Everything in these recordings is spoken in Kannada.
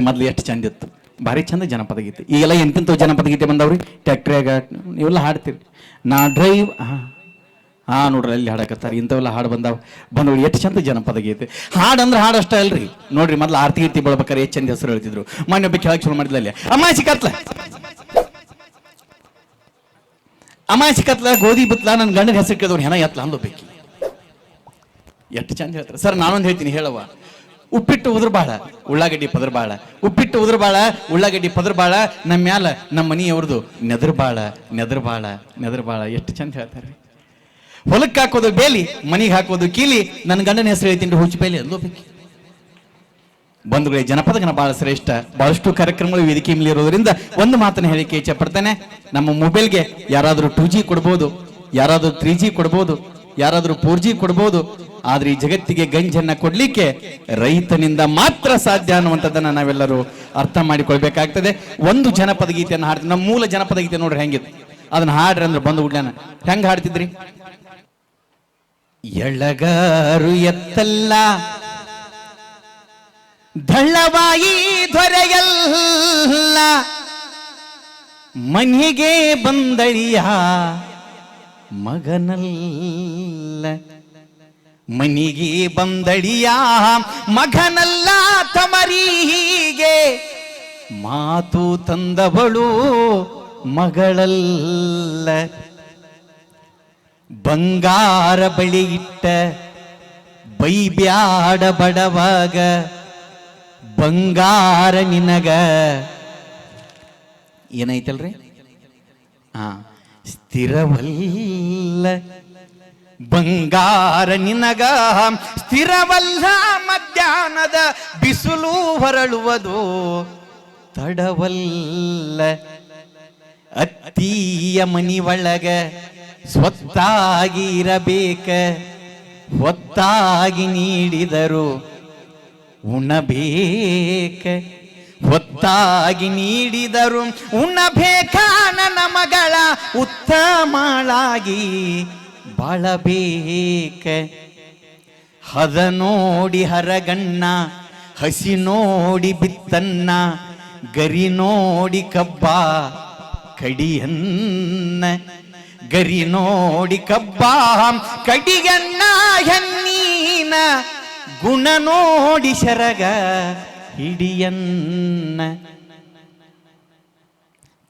ನೋಡ್ರಿ ಮೊದ್ಲು ಎಷ್ಟು ಚಂದ ಇತ್ತು. ಭಾರಿ ಚಂದ ಜನಪದ ಗೀತೆ. ಈಗೆಲ್ಲ ಎಂತಿಂತ ಜನಪದ ಗೀತೆ ಬಂದವ್ರಿ? ಟ್ಯಾಕ್ಟ್ರಿಯಾಗ ಇವೆಲ್ಲ ಹಾಡ್ತೀರಿ. ನಾ ಡ್ರೈವ್ ಹಾ ನೋಡ್ರಿ ಅಲ್ಲಿ ಹಾಡಕತ್ತಾರೆ. ಇಂಥವೆಲ್ಲ ಹಾಡು ಬಂದಾವ. ಬಂದವ್ರು ಎಷ್ಟು ಚಂದ ಜನಪದ ಗೀತೆ. ಹಾಡು ಅಂದ್ರೆ ಹಾಡು ಅಷ್ಟೇ ಅಲ್ರಿ. ನೋಡ್ರಿ ಮೊದ್ಲು ಆರ್ತಿ ಗೀರ್ತಿ ಬೆಳ್ಬೇಕಾರೆ ಎಷ್ಟು ಚಂದ ಹೆಸರು ಹೇಳ್ತಿದ್ರು. ಮೊನ್ನೆ ಒಬ್ಬ ಕೆಳಗೆ ಶುರು ಮಾಡಿದ್ಲ ಅಲ್ಲಿ. ಅಮಾಸಿ ಕತ್ಲ. ಅಮಾಸಿ ಕತ್ಲ, ಗೋಧಿ ಬಿತ್ಲ ನನ್ನ ಗಂಡನ ಹೆಸರು ಕೇಳಿದವ್ರು ಹೆಣ ಎತ್ಲ ಅಂದ್ಬೇಕಿ ಎಷ್ಟು ಚಂದ ಹೇಳ್ತಾರೆ. ಸರ್, ನಾನೊಂದು ಹೇಳ್ತೀನಿ, ಹೇಳವ್ವ. ಉಪ್ಪಿಟ್ಟು ಉದ್ರ ಬಾಳ, ಉಳ್ಳಾಗಡ್ಡಿ ಪದರ್ ಬಾಳ. ಉಪ್ಪಿಟ್ಟು ಉದ್ರ ಬಾಳ, ಉಳ್ಳಾಗಡ್ಡಿ ಪದರ್ ಬಾಳ ನಮ್ಮ ಮ್ಯಾಲ ನಮ್ಮ ಮನಿಯವ್ರದ್ದು ನೆದ್ರ ಬಾಳ ನೆದ್ರ ಬಾಳ ನೆದ್ರ ಬಾಳ. ಎಷ್ಟು ಚಂದ ಹೇಳ್ತಾರೆ. ಹೊಲಕ್ಕೆ ಹಾಕೋದು ಬೇಲಿ, ಮನಿಗೆ ಹಾಕೋದು ಕೀಲಿ. ನನ್ನ ಗಂಡನ ಹೆಸರು ಹೇಳ್ತೀನಿ ಹುಚ್ಚು ಬೇಲಿ ಬೇಕಿ. ಬಂಧುಗಳೇ ಜನಪದ ಗಣ ಬಹಳ ಶ್ರೇಷ್ಠ. ಬಹಳಷ್ಟು ಕಾರ್ಯಕ್ರಮಗಳು ವೇದಿಕೆ ಮೇಲೆ ಇರೋದ್ರಿಂದ ಒಂದು ಮಾತನ್ನು ಹೇಳಿಕೆ ಇಚ್ಛೆ ಪಡ್ತೇನೆ. ನಮ್ಮ ಮೊಬೈಲ್ಗೆ ಯಾರಾದರೂ ಟೂ ಜಿ ಕೊಡ್ಬೋದು, ಯಾರಾದರೂ ತ್ರೀ ಜಿ ಕೊಡ್ಬೋದು, ಯಾರಾದರೂ ಫೋರ್ ಜಿ ಕೊಡ್ಬೋದು ಆದ್ರೆ ಈ ಜಗತ್ತಿಗೆ ಗಂಜನ್ನ ಕೊಡ್ಲಿಕ್ಕೆ ರೈತನಿಂದ ಮಾತ್ರ ಸಾಧ್ಯ ಅನ್ನುವಂಥದ್ದನ್ನ ನಾವೆಲ್ಲರೂ ಅರ್ಥ ಮಾಡಿಕೊಳ್ಬೇಕಾಗ್ತದೆ. ಒಂದು ಜನಪದ ಗೀತೆಯನ್ನು ಹಾಡ್ತೀವಿ. ನಮ್ಮ ಮೂಲ ಜನಪದ ಗೀತೆ ನೋಡ್ರಿ ಹೆಂಗಿತ್ತು. ಅದನ್ನ ಹಾಡ್ರಿ ಅಂದ್ರೆ ಬಂದು ಹುಡ್ಲನ ಹೆಂಗ್ ಹಾಡ್ತಿದ್ರಿ? ಎಳಗಾರು ಎತ್ತಲ್ಲ, ದಳ್ಳವಾಗಿ ದೊರೆಯಲ್ಲ ಮನೆಗೆ ಬಂದಳಿಯ ಮಗನಲ್ಲ. ಮನಿಗೆ ಬಂದಳಿಯ ಮಗನಲ್ಲ ತಮರಿಗೆ. ಮಾತು ತಂದವಳು ಮಗಳಲ್ಲ. ಬಂಗಾರ ಬಳಿ ಇಟ್ಟ ಬೈಬ್ಯಾಡ ಬಡವಾಗ. ಬಂಗಾರ ನಿನಗ. ಏನೈತಲ್ರಿ? ಹಾ ಸ್ಥಿರವಲ್ಲ. ಬಂಗಾರ ನಿನಗ ಸ್ಥಿರವಲ್ಲ ಮಧ್ಯಾಹ್ನದ ಬಿಸಿಲು ಹೊರಳುವುದು. ತಡವಲ್ಲ ಅತ್ತೀಯ ಮನಿ ಒಳಗ ಸ್ವತ್ತಾಗಿ ಇರಬೇಕ ಹೊತ್ತಾಗಿ ನೀಡಿದರು ಉಣಬೇಕ. ಹೊತ್ತಾಗಿ ನೀಡಿದರು ಉಣಬೇಕಾ. ನನ್ನ ಮಗಳ ಉತ್ತಮಳಾಗಿ ಬಾಳಬೇಕ? ಹದ ನೋಡಿ ಹರಗಣ್ಣ, ಹಸಿ ನೋಡಿ ಬಿತ್ತನ್ನ ಗರಿ ನೋಡಿ ಕಬ್ಬ ಕಡಿಯನ್ನ ಗರಿ ನೋಡಿ ಕಬ್ಬ ಕಡಿಯನ್ನ ಹೆನ್ನೀನ ಗುಣ ನೋಡಿ ಶರಗ ಹಿಡಿಯನ್ನ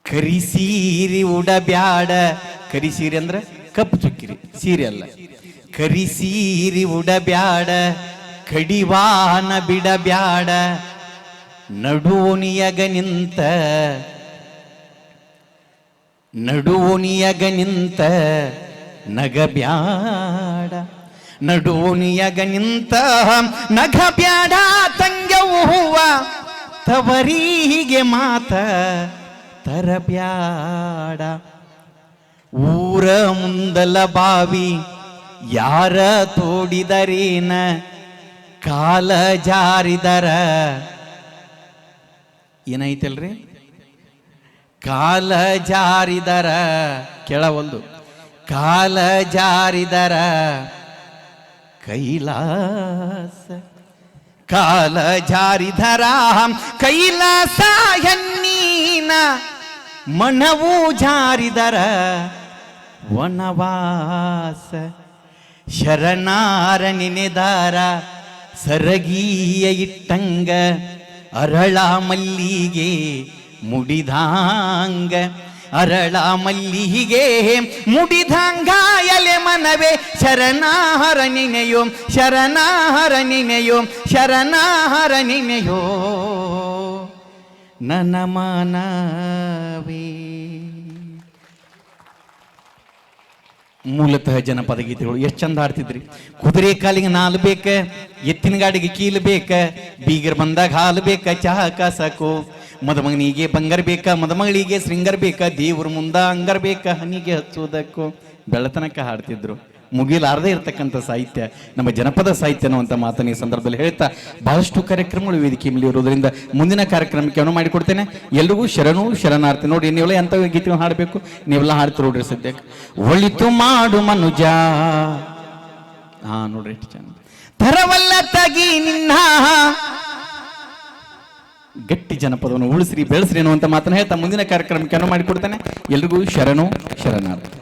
ಕರಿಸೀರಿ ಉಡಬ್ಯಾಡ, ಕರಿಸೀರಿ ಅಂದ್ರೆ ಕಪ್ಪು ಚುಕ್ಕಿರಿ ಸೀರೆ ಅಲ್ಲ ಕರಿ ಸೀರಿ ಉಡಬ್ಯಾಡ, ಕಡಿವಾನ ಬಿಡಬ್ಯಾಡ ನಡುವನಿಯಗ ನಿಂತ ನಡುವನಿಯಗ ನಿಂತ ನಗಬ್ಯಾಡ ನಡುವನಿಯಗ ನಿಂತ ನಗಬ್ಯಾಡ ತಂಗವು ಹೂವ, ತವರಿಗೆ ಮಾತ ತರಬ್ಯಾಡ. ಊರ ಮುಂದಲ ಬಾವಿ ಯಾರ ತೋಡಿದರೇನ? ಕಾಲ ಜಾರಿದರ. ಏನೈತಲ್ರಿ? ಕಾಲ ಜಾರಿದರ. ಒಂದು. ಕಾಲ ಜಾರಿದರ. ಕೈಲಾಸ. ಕಾಲ ಜಾರಿದರ. ಕೈಲಾಸ ಎನ್ನೀನ ಮನವು ಜಾರಿದರ. ವನವಾಸ. ಶರಣಾರ ನೆನೆದಾರ ಸರಗೀಯ ಇಟ್ಟಂಗ ಅರಳ ಮಲ್ಲಿಗೆ ಮುಡಿದಾಂಗ. ಅರಳ ಮಲ್ಲಿಗೆ ಮುಡಿದಾಂಗ ಎಲೆ ಮನವೇ ಶರಣಾಹರ ನಿನೆಯೋ ಶರಣಾಹರ ನಿನೆಯೋ ಶರಣಾಹರ ನಿನೆಯೋ ನನ್ನ ಮನವೇ. ಮೂಲತಃ ಜನಪದ ಗೀತೆಗಳು ಎಷ್ಟು ಚಂದ ಹಾಡ್ತಿದ್ರಿ. ಕುದುರೆ ಕಾಲಿಗೆ ನಾಲ್ ಬೇಕ, ಎತ್ತಿನ ಗಾಡಿಗೆ ಕೀಲ್ ಬೇಕ, ಬೀಗರ್ ಬಂದಾಗ ಹಾಲು ಬೇಕ, ಚಹಾ ಕಾಸಕು ಮದುಮಗನಿಗೆ ಬಂಗಾರ ಬೇಕ, ಮದುಮಗಳಿಗೆ ಶೃಂಗರ್ ಬೇಕ, ದೇವ್ರ ಮುಂದ ಅಂಗಾರ ಬೇಕ, ಹನಿಗೆ ಹಚ್ಚುವುದಕ್ಕೂ ಬೆಳತನಕ ಹಾಡ್ತಿದ್ರು. ಮುಗಿಲಾರದೇ ಇರತಕ್ಕಂಥ ಸಾಹಿತ್ಯ, ನಮ್ಮ ಜನಪದ ಸಾಹಿತ್ಯ ಅನ್ನುವಂಥ ಮಾತನ್ನ ಈ ಸಂದರ್ಭದಲ್ಲಿ ಹೇಳ್ತಾ ಬಹಳಷ್ಟು ಕಾರ್ಯಕ್ರಮಗಳು ವೇದಿಕೆ ಮೇಲೆ ಇರೋದ್ರಿಂದ ಮುಂದಿನ ಕಾರ್ಯಕ್ರಮಕ್ಕೆ ಅನು ಮಾಡಿಕೊಡ್ತೇನೆ. ಎಲ್ರಿಗೂ ಶರಣು, ಶರಣಾರ್ಥಿ ನೋಡಿ, ನೀವೆಲ್ಲ ಎಂಥ ಗೀತೆ ಹಾಡಬೇಕು? ನೀವೆಲ್ಲ ಹಾಡ್ತೀರಿ ನೋಡ್ರಿ ಸದ್ಯಕ್ಕೆ. ಒಳಿತು ಮಾಡು ಮನುಜ. ಹಾ, ನೋಡ್ರಿ ಎಷ್ಟು ಚೆನ್ನ ತರವಲ್ಲ ತಗಿ ನಿನ್ನ. ಗಟ್ಟಿ ಜನಪದವನ್ನು ಉಳಿಸ್ರಿ, ಬೆಳೆಸ್ರಿ ಅನ್ನುವಂಥ ಮಾತನ್ನ ಹೇಳ್ತಾ ಮುಂದಿನ ಕಾರ್ಯಕ್ರಮಕ್ಕೆ ಅನುವು ಮಾಡಿಕೊಡ್ತೇನೆ. ಎಲ್ರಿಗೂ ಶರಣು, ಶರಣಾರ್ಥಿ.